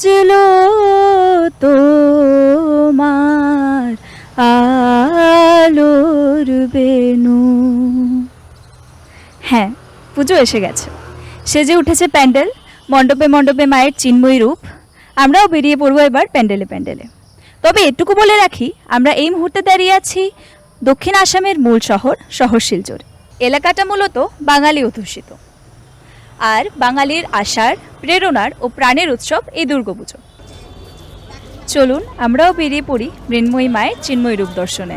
বাজলো তোমার আলোর বেনু। হ্যাঁ পুজো এসে গেছে। সেজে উঠেছে প্যান্ডেল, মণ্ডপে মণ্ডপে মায়ের চিন্ময়ী রূপ। আমরাও বেরিয়ে পড়ব এবার প্যান্ডেলে প্যান্ডেলে। তবে এটুকু বলে রাখি, আমরা এই মুহূর্তে দাঁড়িয়ে আছি দক্ষিণ আসামের মূল শহর শহর শিলচর এলাকাটা মূলত বাঙালি অধ্যুষিত। আর বাঙালির আশার, প্রেরণার ও প্রাণের উৎসব এই দুর্গাপুজো। চলুন আমরাও বেরিয়ে পড়ি মৃন্ময়ী মায়ের চিন্ময় রূপ দর্শনে।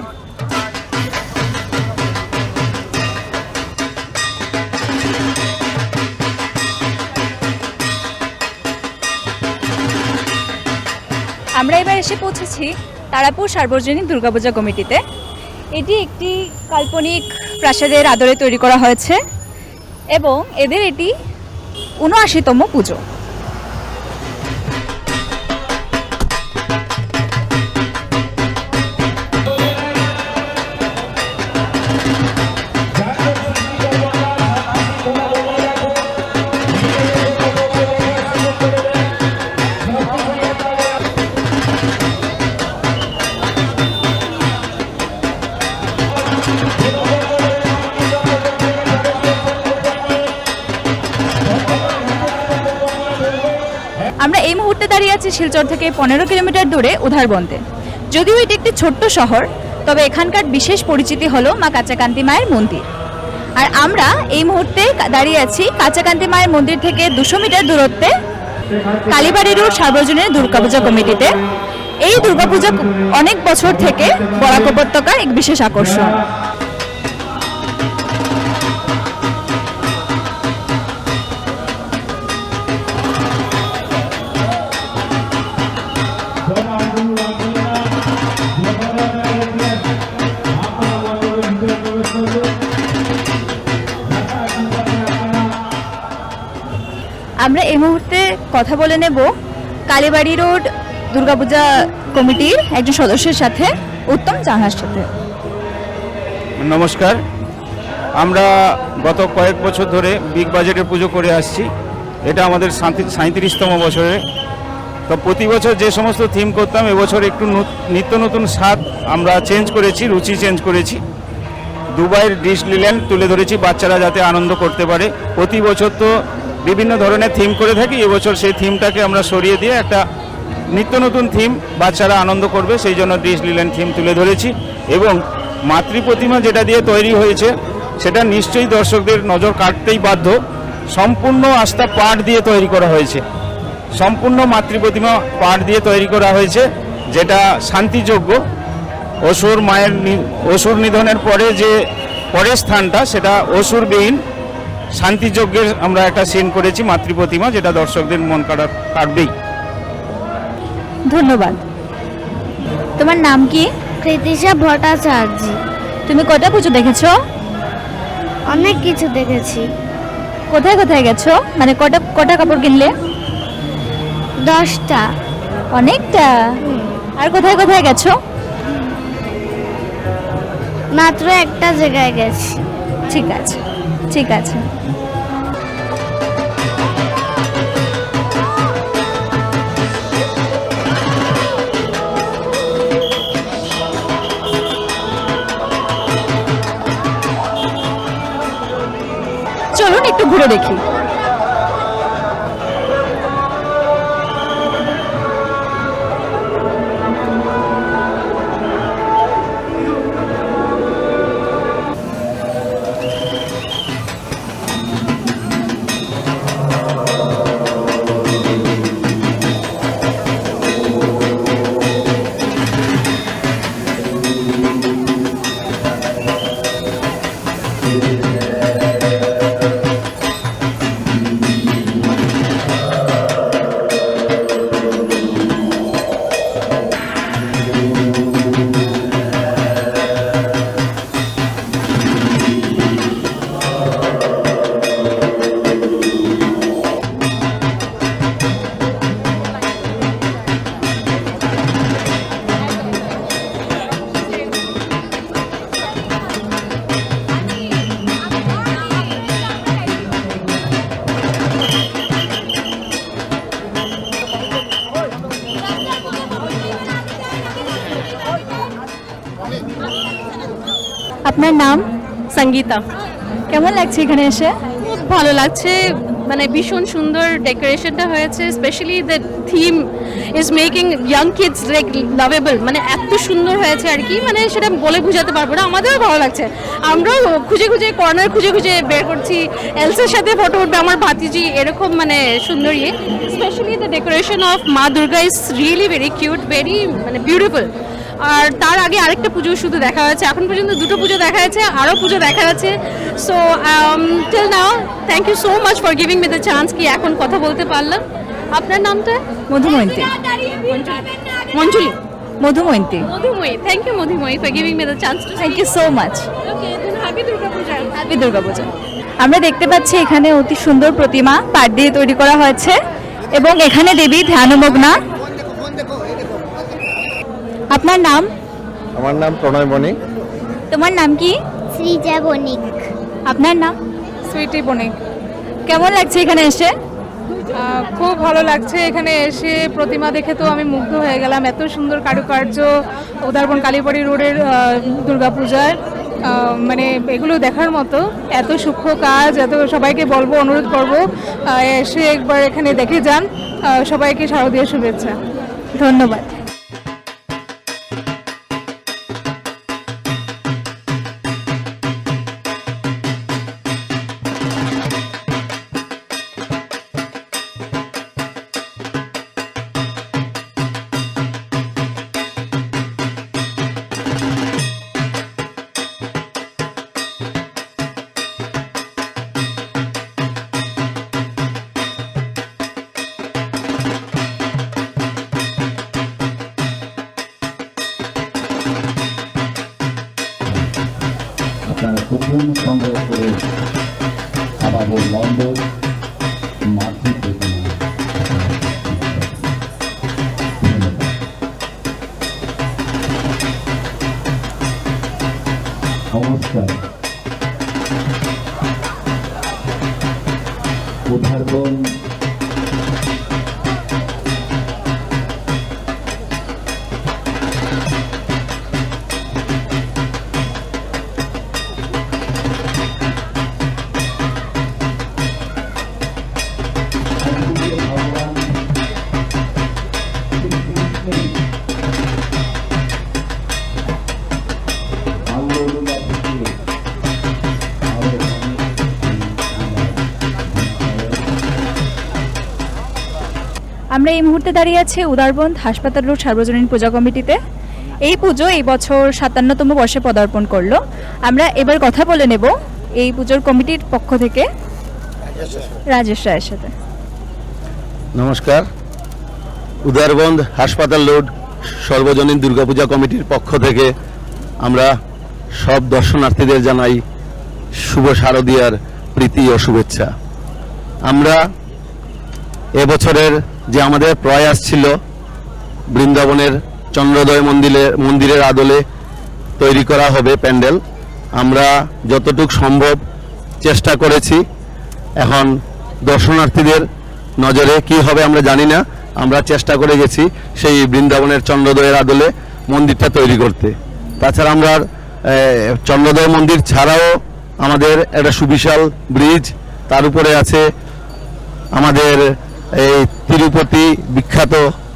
আমরা এবার এসে পৌঁছেছি তারাপুর সার্বজনীন দুর্গাপূজা কমিটিতে। এটি একটি কাল্পনিক প্রাসাদের আদরে তৈরি করা হয়েছে এবং এদের এটি উনআশিতম পুজো। আমরা এই মুহূর্তে দাঁড়িয়ে আছি শিলচর থেকে পনেরো কিলোমিটার দূরে উধারবন্দে। যদিও এটি একটি ছোট্ট শহর, তবে এখানকার বিশেষ পরিচিতি হলো মা কাঁচাকান্তি মায়ের মন্দির। আর আমরা এই মুহূর্তে দাঁড়িয়ে আছি কাঁচাকান্তি মায়ের মন্দির থেকে দুশো মিটার দূরত্বে কালীবাড়ি রোড সার্বজনীন দুর্গাপূজা কমিটিতে। এই দুর্গাপূজা অনেক বছর থেকে বরাক উপত্যকার এক বিশেষ আকর্ষণ। আমরা এই মুহূর্তে কথা বলে নেব কালীবাড়ি রোড দুর্গাপূজা কমিটির একজন সদস্যের সাথে উত্তম জাহার সাথে। নমস্কার। আমরা গত কয়েক বছর ধরে বিগ বাজেটের পুজো করে আসছি। এটা আমাদের সাঁত্রিশতম বছরে। তো প্রতি বছর যে সমস্ত থিম করতাম, এবছর একটু নত- নিত্য নতুন স্বাদ আমরা চেঞ্জ করেছি, রুচি চেঞ্জ করেছি। দুবাইয়ের ডিসনিল্যান্ড তুলে ধরেছি, বাচ্চারা যাতে আনন্দ করতে পারে। প্রতি বছর তো বিভিন্ন ধরনের থিম করে থাকি। এবছর সেই থিমটাকে আমরা সরিয়ে দিয়ে একটা নিত্য নতুন থিম বাচ্চারা আনন্দ করবে, সেই জন্য ডিসনিল্যান্ড থিম তুলে ধরেছি। এবং মাতৃ প্রতিমা যেটা দিয়ে তৈরি হয়েছে, সেটা নিশ্চয়ই দর্শকদের নজর কাটতেই বাধ্য। সম্পূর্ণ আস্থা পাট দিয়ে তৈরি করা হয়েছে। সম্পূর্ণ মাতৃ প্রতিমা পাট দিয়ে তৈরি করা হয়েছে, যেটা শান্তিযোগ্য। অসুর মায়ের অসুর নিধনের পরে যে পরের স্থানটা, সেটা অসুরবিহীন। শান্তিযজ্ঞের আমরা একটা সিন করেছি মাতৃ প্রতিমা যেটা দর্শকদের মন কাটা কাটবেই ধন্যবাদ। তোমার নাম কি? কৃতিশা ভট্টাচার্য। তুমি কটা পুজো দেখেছ? অনেক কিছু দেখেছি। কোথায় কোথায় গেছো? মানে কটা কটা কাপড় কিনলে? দশটা। অনেকটা। আর কোথায় কোথায় গেছো? মাত্র একটা জায়গায় গেছি। ঠিক আছে। ঠিক আছে। চলুন সঙ্গীতা কেমন লাগছে এখানে এসে? খুব ভালো লাগছে। মানে ভীষণ সুন্দর ডেকোরেশনটা হয়েছে specially the theme is making young kids like lovable মানে এত সুন্দর হয়েছে আর কি। মানে সেটা বলে বোঝাতে পারব না, আমাদেরও ভালো লাগছে। আমরাও খুঁজে খুঁজে কর্নার খুঁজে খুঁজে বের করছি। এলসের সাথে ফটো উঠবে, আমার ভাতিজি এরকম মানে সুন্দর। ইয়ে স্পেশালি দ্য ডেকোরেশন অফ মা Durga is really very cute very মানে বিউটিফুল আর তার আগে আরেকটা পুজো শুধু দেখা হয়েছে। এখন পর্যন্ত দুটো পুজো দেখা যাচ্ছে আরও পুজো দেখা যাচ্ছে। So till now thank you so much for giving me the chance কি এখন কথা বলতে পারলাম। আপনার নামটা? Madhumayanti. Manjuli. Madhumayanti. Madhumayi. Thank you Madhumayi for giving me the chance thank you so much happy Durga Puja happy Durga Puja আমরা দেখতে পাচ্ছি এখানে অতি সুন্দর প্রতিমা পাট দিয়ে তৈরি করা হয়েছে। এবং এখানে দেবী ধ্যানমগ্না। আপনার নাম? আমার নাম প্রণয় বণিক। তোমার নাম কি? সৃজা বণিক। আপনার নাম? সুইটি বণিক। কেমন লাগছে এখানে এসে? খুব ভালো লাগছে এখানে এসে প্রতিমা দেখে তো আমি মুগ্ধ হয়ে গেলাম। এত সুন্দর কারুকার্য উদারবন কালীবাড়ি রোডের দুর্গাপূজার মানে এগুলো দেখার মতো। এত সূক্ষ্ম কাজ এত সবাইকে বলব অনুরোধ করব এসে একবার এখানে দেখে যান। সবাইকে শারদীয় শুভেচ্ছা। ধন্যবাদ। আমরা এই মুহূর্তে দাঁড়িয়ে আছি উদারবন্ধ হাসপাতাল রোড সার্বজনীন পূজা কমিটিতে। এই পুজো এই বছর সাতান্নতম বর্ষে পদার্পণ করল। আমরা এবার কথা বলে নেব এই পুজোর কমিটির পক্ষ থেকে। রাজেশ রায়ের সাথে। নমস্কার। উদারবন্ধ হাসপাতাল রোড সর্বজনীন দুর্গাপূজা কমিটির পক্ষ থেকে আমরা সব দর্শনার্থীদের জানাই শুভ শারদীয়ার প্রীতি ও শুভেচ্ছা। আমরা এবছরের যে আমাদের প্রয়াস ছিল বৃন্দাবনের চন্দ্রোদয় মন্দিরে, মন্দিরের আদলে তৈরি করা হবে প্যান্ডেল। আমরা যতটুক সম্ভব চেষ্টা করেছি। এখন দর্শনার্থীদের নজরে কি হবে আমরা জানি না। আমরা চেষ্টা করে গেছি সেই বৃন্দাবনের চন্দ্রোদয়ের আদলে মন্দিরটা তৈরি করতে। তাছাড়া আমরা চন্দ্রোদয় মন্দির ছাড়াও আমাদের একটা সুবিশাল ব্রিজ, তার উপরে আছে আমাদের এই তিরুপতি, বিখ্যাত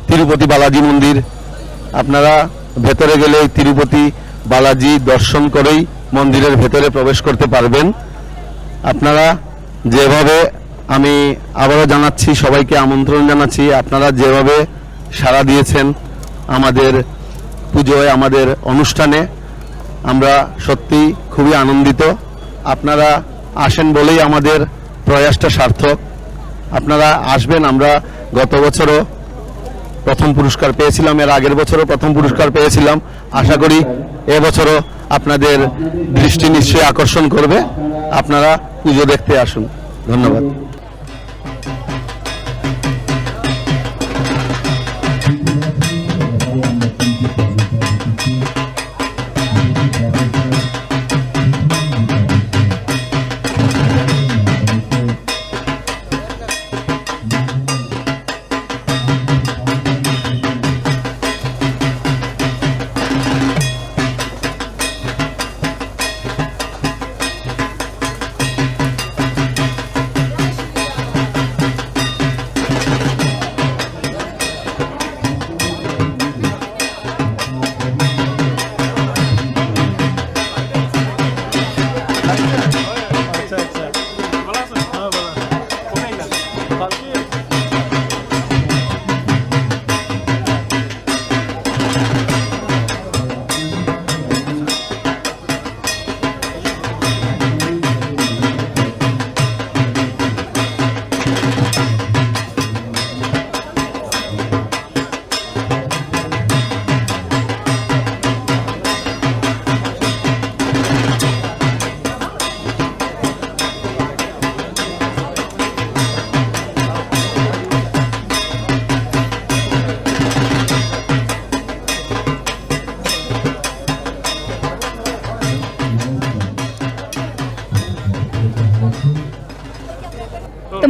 তিরুপতি বালাজি মন্দির। আপনারা ভেতরে গেলে এই তিরুপতি বালাজি দর্শন করেই মন্দিরের ভেতরে প্রবেশ করতে পারবেন। আপনারা যেভাবে আমি আবারও জানাচ্ছি, সবাইকে আমন্ত্রণ জানাচ্ছি, আপনারা যেভাবে সাড়া দিয়েছেন আমাদের পুজোয়, আমাদের অনুষ্ঠানে, আমরা সত্যি খুবই আনন্দিত। আপনারা আসেন বলেই আমাদের প্রয়াসটা সার্থক। আপনারা আসবেন, আমরা গত বছরও প্রথম পুরস্কার পেয়েছিলাম, এর আগের বছরও প্রথম পুরস্কার পেয়েছিলাম। আশা করি এবছরও আপনাদের দৃষ্টি নিশ্চয়ই আকর্ষণ করবে। আপনারা পুজো দেখতে আসুন। ধন্যবাদ।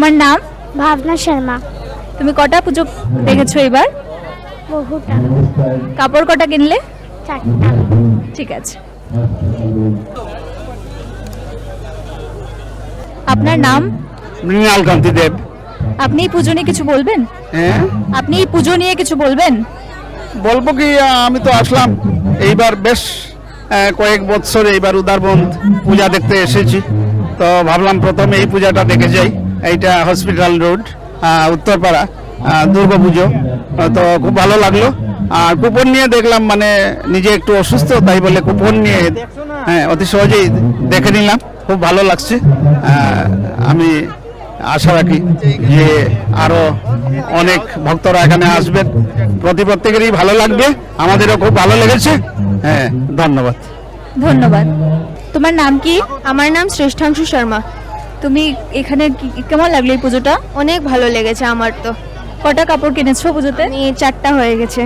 তোমার নাম? ভাবনা শর্মা। তুমি কটা পুজো দেখেছ এবার? বহুটা। কাপড় কটা কিনলে? চারটা। ঠিক আছে। আপনার নাম? মৃণাল কান্তি দেব। আপনি এই পুজো নিয়ে কিছু বলবেন? হ্যাঁ? আপনি এই পুজো নিয়ে কিছু বলবেন? বলব কি আমি তো আসলাম। এইবার বেশ কয়েক বছর এইবার উদারবন্ধ পূজা দেখতে এসেছি। তো ভাবলাম প্রথমে এই পূজাটা দেখে যাই। এইটা হসপিটাল রোড উত্তরপাড়া দুর্গা পুজো। তো খুব ভালো লাগল। আর কুপন নিয়ে দেখলাম মানে নিজে একটু অসুস্থ তাই বলে কুপন নিয়ে হ্যাঁ অতি সহজেই দেখে নিলাম। খুব ভালো লাগছে। আমি আশা রাখি যে আরও অনেক ভক্তরা এখানে আসবেন। প্রতি প্রত্যেকেরই ভালো লাগবে। আমাদেরও খুব ভালো লেগেছে। হ্যাঁ ধন্যবাদ। ধন্যবাদ। তোমার নাম কি? আমার নাম শ্রেষ্ঠাংশু শর্মা। তুমি এখানে কেমন লাগল এই পুজোটা? অনেক ভালো লেগেছে আমার তো। কটা কাপড় কিনেছো পুজোতে? চারটা হয়ে গেছে।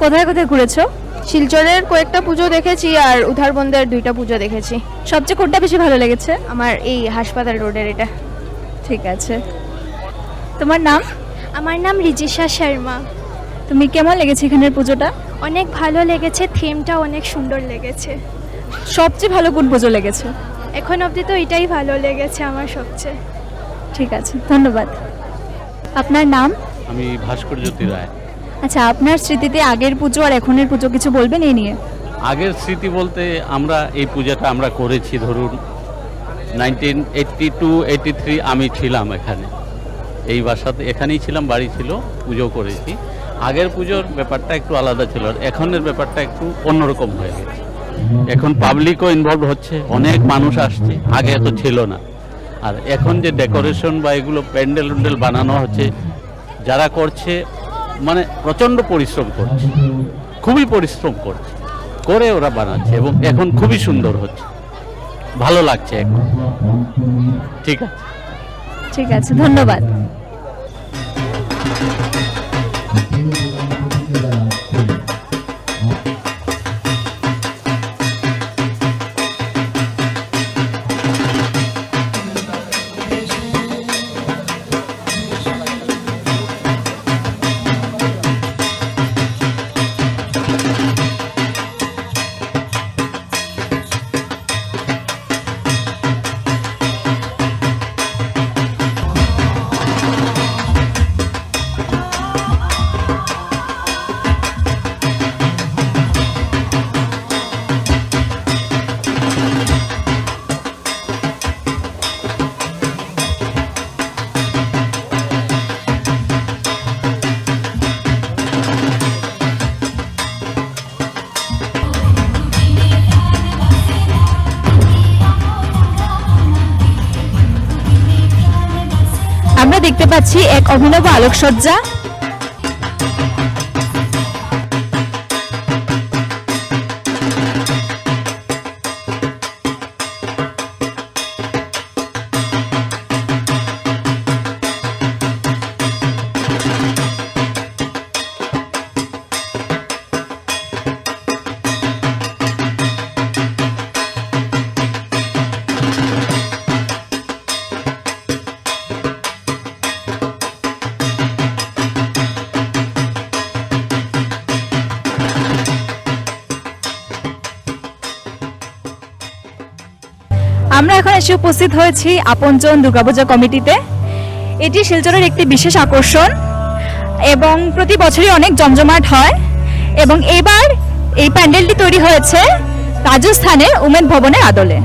কোথায় কোথায় ঘুরেছো? শিলচরের কয়েকটা পুজো দেখেছি আর উধারবন্দের দুইটা পুজো দেখেছি। সবচেয়ে কোনটা বেশি ভালো লেগেছে? আমার এই হাসপাতাল রোডের এটা। ঠিক আছে। তোমার নাম? আমার নাম রিজিশা শর্মা। তুমি কেমন লেগেছে এখানের পুজোটা? অনেক ভালো লেগেছে থিমটা অনেক সুন্দর লেগেছে। সবচেয়ে ভালো কোন পুজো লেগেছে? এখন অবধি তো এটাই ভালো লেগেছে আমার সবচেয়ে। ঠিক আছে ধন্যবাদ। আপনার নাম? আমি ভাস্কর জ্যোতি রায়। আচ্ছা আপনার স্মৃতিতে আগের পুজো আর এখনের পুজো কিছু বলবেন এই নিয়ে? আগের স্মৃতি বলতে আমরা এই পূজাটা আমরা করেছি ধরুন nineteen eighty two eighty three আমি ছিলাম এখানে। এই বাসাতে এখানেই ছিলাম বাড়ি ছিল পুজো করেছি। আগের পুজোর ব্যাপারটা একটু আলাদা ছিল আর এখনের ব্যাপারটা একটু অন্যরকম হয়ে গেছে। এখন পাবলিকও ইনভলভ হচ্ছে, অনেক মানুষ আসছে, আগে এত ছিল না। আর এখন যে ডেকোরেশন বা এগুলো প্যান্ডেল উন্ডেল বানানো হচ্ছে, যারা করছে মানে প্রচণ্ড পরিশ্রম করছে, খুবই পরিশ্রম করছে, করে ওরা বানাচ্ছে এবং এখন খুবই সুন্দর হচ্ছে। ভালো লাগছে এখন। ঠিক আছে? ঠিক আছে, ধন্যবাদ। পাচ্ছি এক অভিনব আলোকসজ্জা। এখন এসে উপস্থিত হয়েছি আপনজন দুর্গাপূজা কমিটিতে। এটি শিলচরের একটি বিশেষ আকর্ষণ এবং প্রতি বছরই অনেক জমজমাট হয় এবং এবার এই প্যান্ডেলটি তৈরি হয়েছে রাজস্থানের উমেন ভবনের আদলে।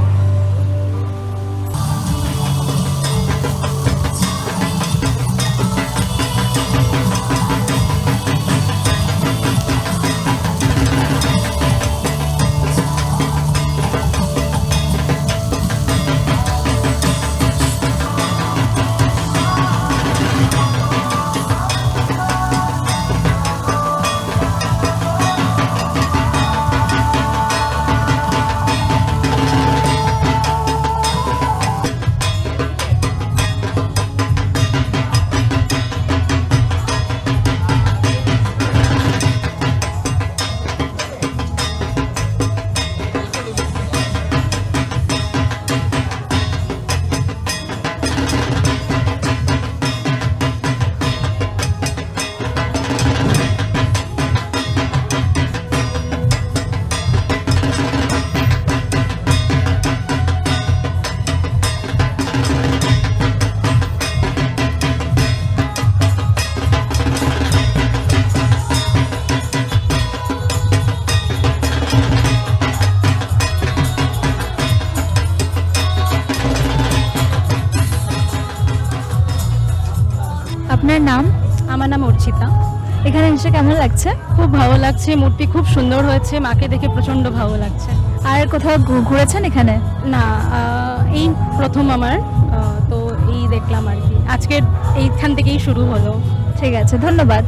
এসে কেমন লাগছে? খুব ভালো লাগছে মূর্তি খুব সুন্দর হয়েছে মাকে দেখে প্রচণ্ড ভালো লাগছে। আর কোথাও ঘু- ঘুরেছেন এখানে? না আহ, এই প্রথম আমার আহ, তো এই দেখলাম আর কি। আজকের এইখান থেকেই শুরু হলো। ঠিক আছে ধন্যবাদ।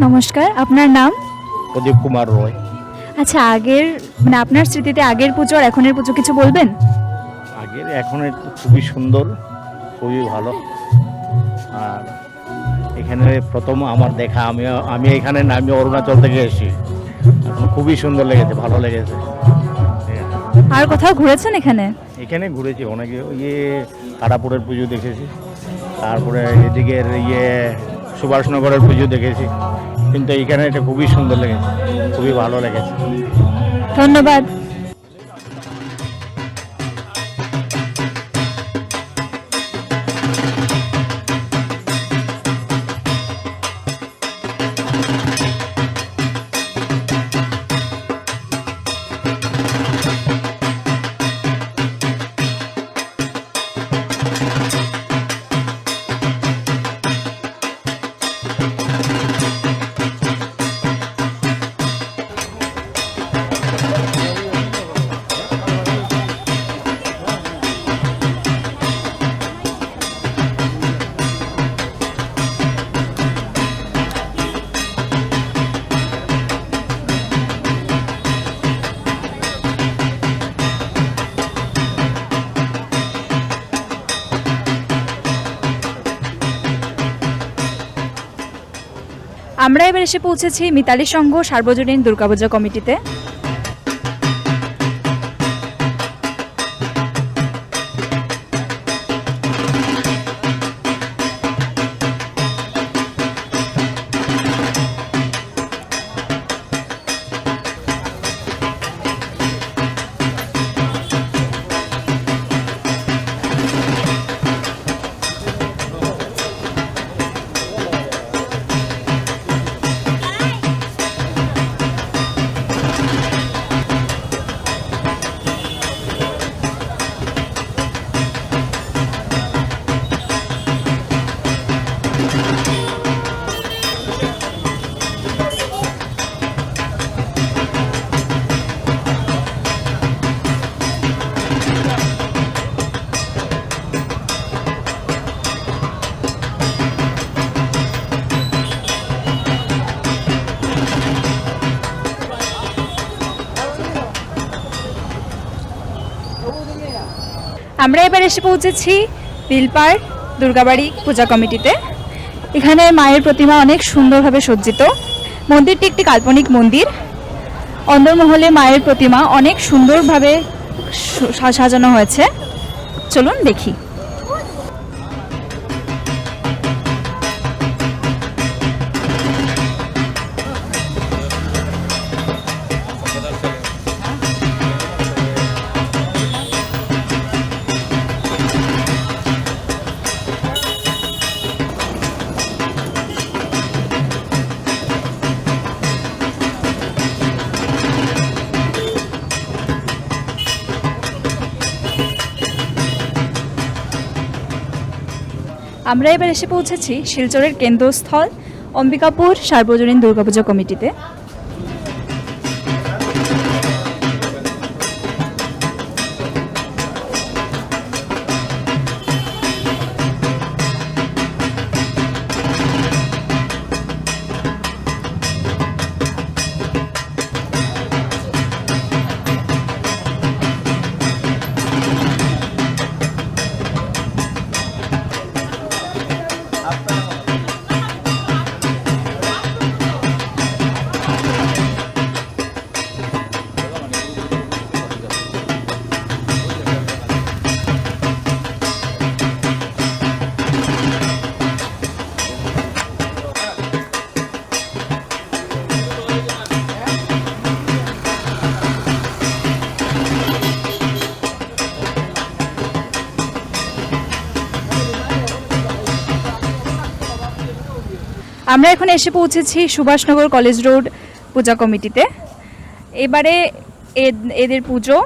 নমস্কার আপনার নাম? প্রদীপ কুমার রয়। আচ্ছা আগের মানে আপনার স্মৃতিতে আগের পুজো আর এখনের পুজো কিছু বলবেন? আগের এখনের তো খুবই সুন্দর খুবই ভালো। আর এখানে প্রথম আমার দেখা আমি আমি এখানে না আমি অরুণাচল থেকে এসেছি। এখন খুবই সুন্দর লেগেছে ভালো লেগেছে। আর কোথাও ঘুরেছেন এখানে? এখানে ঘুরেছি অনেকে ইয়ে তারাপুরের পুজো দেখেছি। তারপরে এদিকের ইয়ে সুভাষনগরের পুজো দেখেছি। কিন্তু এখানে এটা খুবই সুন্দর লেগেছে খুবই ভালো লেগেছে। ধন্যবাদ। আমরা এবার এসে পৌঁছেছি মিতালি সংঘ সার্বজনীন দুর্গাপূজা কমিটিতে। আমরা এবার এসে পৌঁছেছি বিলপাড় দুর্গাবাড়ি পূজা কমিটিতে। এখানে মায়ের প্রতিমা অনেক সুন্দরভাবে সজ্জিত। মন্দিরটি একটি কাল্পনিক মন্দির। অন্দরমহলে মায়ের প্রতিমা অনেক সুন্দরভাবে সাজানো হয়েছে। চলুন দেখি। আমরা এবার এসে পৌঁছেছি শিলচরের কেন্দ্রস্থল অম্বিকাপুর সার্বজনীন দুর্গাপূজা কমিটিতে। আমরা এখন এসে পৌঁছেছি সুভাষনগর কলেজ রোড পূজা কমিটিতে। এবারে এদ- এদের পুজো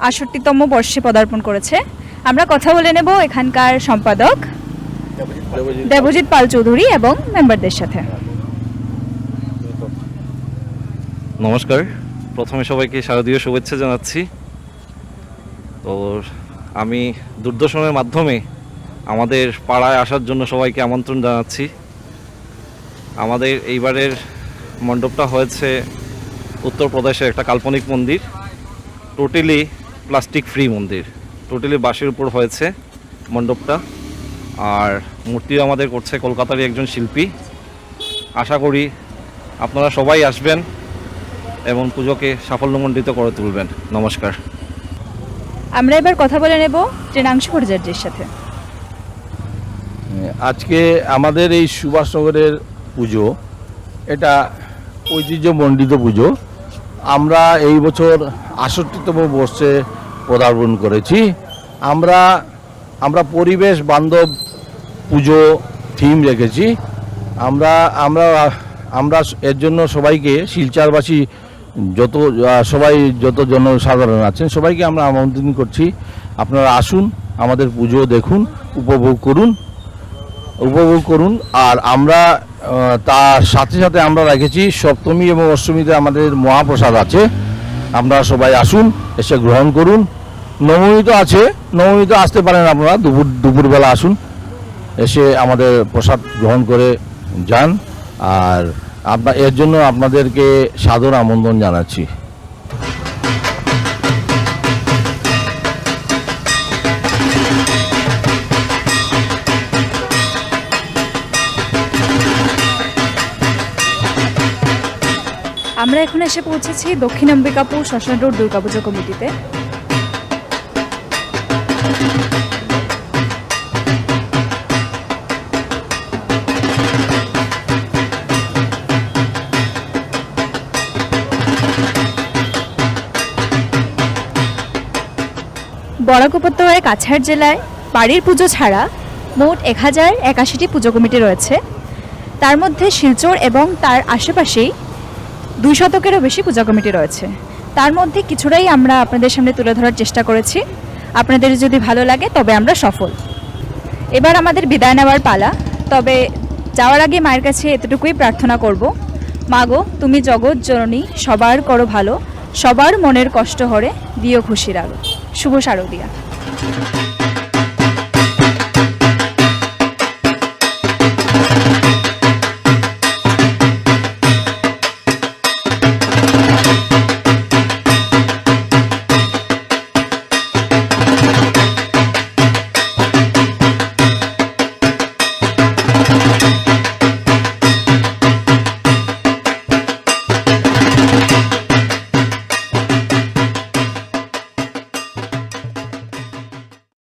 আষট্টিতম বর্ষে পদার্পণ করেছে। আমরা কথা বলে নেব এখানকার সম্পাদক দেবজিৎ পাল চৌধুরী এবং মেম্বারদের সাথে। নমস্কার। প্রথমে সবাইকে শারদীয় শুভেচ্ছা জানাচ্ছি। তো আমি দূরদর্শনের মাধ্যমে আমাদের পাড়ায় আসার জন্য সবাইকে আমন্ত্রণ জানাচ্ছি। আমাদের এইবারের মণ্ডপটা হয়েছে উত্তরপ্রদেশের একটা কাল্পনিক মন্দির টোটালি প্লাস্টিক ফ্রি মন্দির। টোটালি বাঁশের উপর হয়েছে মণ্ডপটা। আর মূর্তি আমাদের করছে কলকাতারই একজন শিল্পী। আশা করি আপনারা সবাই আসবেন এবং পুজোকে সাফল্যমণ্ডিত করে তুলবেন। নমস্কার। আমরা এবার কথা বলে নেব ট্রেনাংশ ভট্টাচার্যের সাথে। আজকে আমাদের এই সুভাষনগরের পুজো, এটা ঐতিহ্যমণ্ডিত পুজো। আমরা এই বছর আষট্টিতম বর্ষে পদার্পণ করেছি। আমরা আমরা পরিবেশ বান্ধব পুজো থিম রেখেছি। আমরা আমরা আমরা এর জন্য সবাইকে, শিলচারবাসী যত সবাই যত জনসাধারণ আছেন, সবাইকে আমরা আমন্ত্রণ করছি। আপনারা আসুন, আমাদের পুজো দেখুন, উপভোগ করুন উপভোগ করুন। আর আমরা তার সাথে সাথে আমরা রেখেছি, সপ্তমী এবং অষ্টমীতে আমাদের মহাপ্রসাদ আছে। আপনারা সবাই আসুন, এসে গ্রহণ করুন। নবমী তো আছে নবমী তো আসতে পারেন আপনারা, দুপুর, দুপুরবেলা আসুন। এসে আমাদের প্রসাদ গ্রহণ করে যান। আর আপনার এর জন্য আপনাদেরকে সাদর আমন্ত্রণ জানাচ্ছি। আমরা এখন এসে পৌঁছেছি দক্ষিণ অম্বিকাপুর শ্মশান রোড দুর্গাপুজো কমিটিতে। বরাক উপত্যকায় কাছাড় জেলায় বাড়ির পুজো ছাড়া মোট এক হাজার একাশিটি পুজো কমিটি রয়েছে। তার মধ্যে শিলচর এবং তার আশেপাশেই দুই শতকেরও বেশি পূজা কমিটি রয়েছে। তার মধ্যে কিছুটাই আমরা আপনাদের সামনে তুলে ধরার চেষ্টা করেছি। আপনাদের যদি ভালো লাগে, তবে আমরা সফল। এবার আমাদের বিদায় নেওয়ার পালা। তবে যাওয়ার আগে মায়ের কাছে এতটুকুই প্রার্থনা করব। মাগো তুমি জগৎ, জননী, সবার করো ভালো, সবার মনের কষ্ট হরে, দিও খুশির আলো। শুভ শারদিয়া।